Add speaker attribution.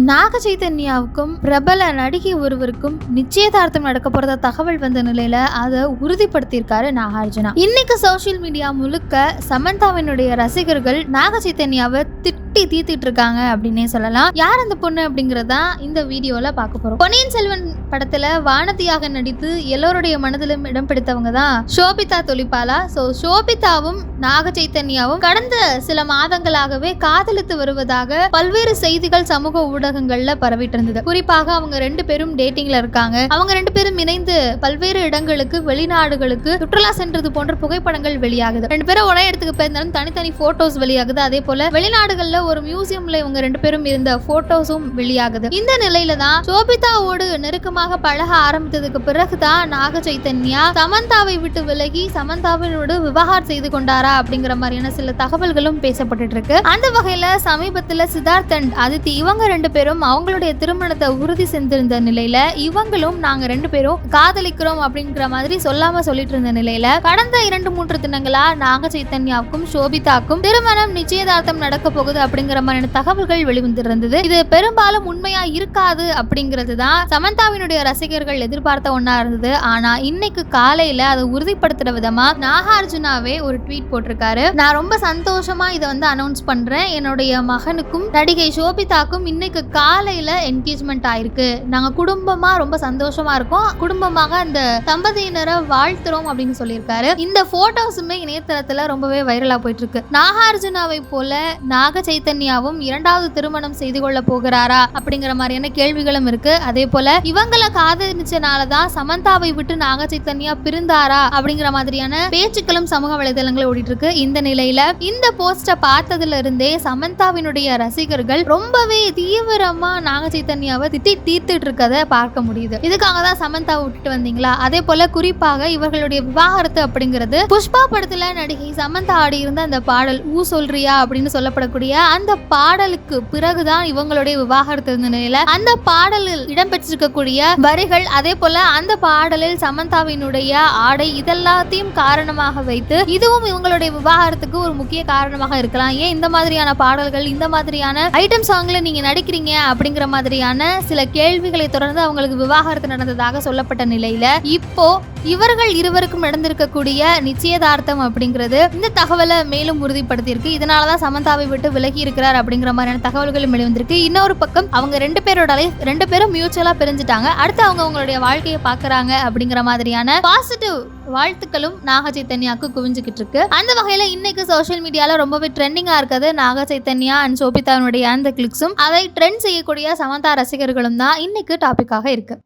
Speaker 1: நாக சைதன்யாவுக்கும் பிரபல நடிகை ஒருவருக்கும் நிச்சயதார்த்தம் நடக்க போறத தகவல் வந்த நிலையில அதை உறுதிப்படுத்தியிருக்காரு நாகார்ஜுனா. இன்னைக்கு சோஷியல் மீடியா முழுக்க சமந்தாவினுடைய ரசிகர்கள் நாக சைதன்யாவை திட்டி தீர்த்திட்டு இருக்காங்க அப்படின்னே சொல்லலாம். யார் அந்த பொண்ணு அப்படிங்கறதா இந்த வீடியோல பார்க்க போறோம். பொன்னியின் செல்வன் படத்துல வானதியாக நடித்து எல்லோருடைய மனதிலும் இடம் பிடித்தவங்க தான் சோபிதா தொலிபாலா சோ சோபிதாவும் நாக சைத்தன்யாவும் கடந்த சில மாதங்களாகவே காதலித்து வருவதாக பல்வேறு செய்திகள் சமூக ஊடகங்கள்ல பரவிட்டு இருந்தது குறிப்பாக அவங்க ரெண்டு பேரும் டேட்டிங்ல இருக்காங்க. அவங்க ரெண்டு பேரும் இணைந்து பல்வேறு இடங்களுக்கு வெளிநாடுகளுக்கு சுற்றுலா சென்றது போன்ற புகைப்படங்கள் வெளியாகுது. ரெண்டு பேரும் ஒரே இடத்துக்கு போயிருந்தாலும் தனித்தனி போட்டோஸ் வெளியாகுது. அதே போல வெளிநாடுகள்ல ஒரு மியூசியம்ல இவங்க ரெண்டு பேரும் இருந்த போட்டோஸும் வெளியாகுது. இந்த நிலையில தான் சோபிதாவோடு நெருக்கமாக பழக ஆரம்பித்ததுக்கு பிறகுதான் நாக சைத்தன்யா சமந்தாவை விட்டு விலகி சமந்தாவினோடு விவகாரம் செய்து கொண்டாரா அப்படிங்கிற மாதிரியான சில தகவல்களும் பேசப்பட்டு இருக்கு. அந்த வகையில சமீபத்துல சித்தார்த்தன் அதித்தி இவங்க ரெண்டு பேரும் அவங்களுடைய திருமணத்தை உறுதி செஞ்சிருந்த நிலையில இவங்களும் நாங்க ரெண்டு பேரும் காதலிக்கிறோம் அப்படிங்கிற மாதிரி சொல்லாம சொல்லிட்டு இருந்த நிலையில கடந்த இரண்டு மூன்று தினங்களா நாக சைத்தன்யாவுக்கும் சோபிதாக்கும் திருமணம் நிச்சயதார்த்தம் நடக்க போகுது அப்படிங்கிற மாதிரியான தகவல்கள் வெளிவந்திருந்தது. இது பெரும்பாலும் உண்மையா இருக்காது அப்படிங்கிறது தான் சமந்தாவினுடைய ரசிகர்கள் எதிர்பார்த்த ஒன்றா இருந்தது. ஆனா இன்னைக்கு காலையில அதை உறுதிப்படுத்துற விதமா நாகார்ஜுனாவே ஒரு ட்வீட் போட்டிருக்காரு. நான் ரொம்ப சந்தோஷமா இதை வந்து அனௌன்ஸ் பண்றேன். என்னுடைய மகனுக்கும் நடிகை சோபிதாக்கும் இன்னைக்கு காலையில என்கேஜ்மெண்ட் ஆயிருக்கு. நாங்க குடும்பமா ரொம்ப சந்தோஷமா இருக்கோம். குடும்பமாக அந்த தம்பதியினரை வாழ்த்துறோம் அப்படின்னு சொல்லியிருக்காரு. இந்த போட்டோஸுமே இணையதளத்துல ரொம்பவே வைரலா போயிட்டு இருக்கு நாகார்ஜுனாவை போல நாக சைத்தன்யாவும் இரண்டாவது திருமணம் செய்து கொள்ள போகிறாரா அப்படிங்கிற மாதிரியான கேள்விகளும் இருக்கு. அதே போல இவங்களை காதலிச்சனாலதான் சமந்தாவை விட்டு நாக சைத்தன்யா பிரிந்தாரா அப்படிங்கிற மாதிரியான பேச்சுக்களும் சமூக வலைதளங்களில் ஓடிட்டு இருக்கு இந்த நிலையில இந்த போஸ்டை பார்த்ததுல இருந்தே சமந்தாவினுடைய ரசிகர்கள் ரொம்பவே தீவிரமா நாக சைத்தன்யாவை திட்டி தீர்த்துட்டு இருக்கத பார்க்க முடியுது. இதுக்காக தான் சமந்தாவை விட்டுட்டு வந்தீங்களா? அதே போல குறிப்பாக இவர்களுடைய விவாகரத்து அப்படிங்கிறது புஷ்பா படத்துல நடிகை சமந்தா ஆடி இருந்த அந்த பாடல் ஊ சொல்றியா அப்படின்னு சொல்லப்படக்கூடிய அந்த பாடலுக்கு பிறகுதான் இவங்களுடைய விவாகரத்து இருந்த நிலையில அந்த பாடலில் இடம்பெற்றிருக்கக்கூடிய வரிகள் அதே போல அந்த பாடலில் சமந்தாவினுடைய ஆடை இதெல்லாத்தையும் காரணமாக வைத்து இதுவும் இவங்களுடைய விவாகரத்துக்கு ஒரு முக்கிய காரணமாக இருக்கலாம். ஏன் இந்த மாதிரியான பாடல்கள் இந்த மாதிரியான ஐட்டம் சாங்ல நீங்க நடிக்கிறீங்க அப்படிங்கிற மாதிரியான சில கேள்விகளை தொடர்ந்து அவங்களுக்கு விவாகரத்து நடந்ததாக சொல்லப்பட்ட நிலையில இப்போ இவர்கள் இருவருக்கும் நடந்திருக்கக்கூடிய நிச்சயதார்த்தம் அப்படிங்கிறது இந்த தகவலை மேலும் உறுதிப்படுத்தியிருக்கு. இதனாலதான் சமந்தாவை விட்டு விலகி இருக்கிறார் அப்படிங்கிற மாதிரியான தகவல்களும் வெளிவந்திருக்கு இன்னொரு பக்கம் அவங்க ரெண்டு பேரோட லைஃப் ரெண்டு பேரும் மியூச்சுவலா பிரிஞ்சுட்டாங்க. அடுத்து அவங்க அவங்களுடைய வாழ்க்கையை பாக்குறாங்க அப்படிங்கிற மாதிரியான பாசிட்டிவ் வாழ்த்துக்களும் நாக சைத்தன்யாவுக்கு குவிஞ்சுக்கிட்டு இருக்கு. அந்த வகையில இன்னைக்கு சோஷியல் மீடியால ரொம்பவே ட்ரெண்டிங்கா இருக்கிறது நாக சைத்தன்யா அண்ட் சோபிதாவுடைய அந்த கிளிக்ஸும் அதை ட்ரெண்ட் செய்யக்கூடிய சமந்தா ரசிகர்களும் தான் இன்னைக்கு டாபிக்காக இருக்கு.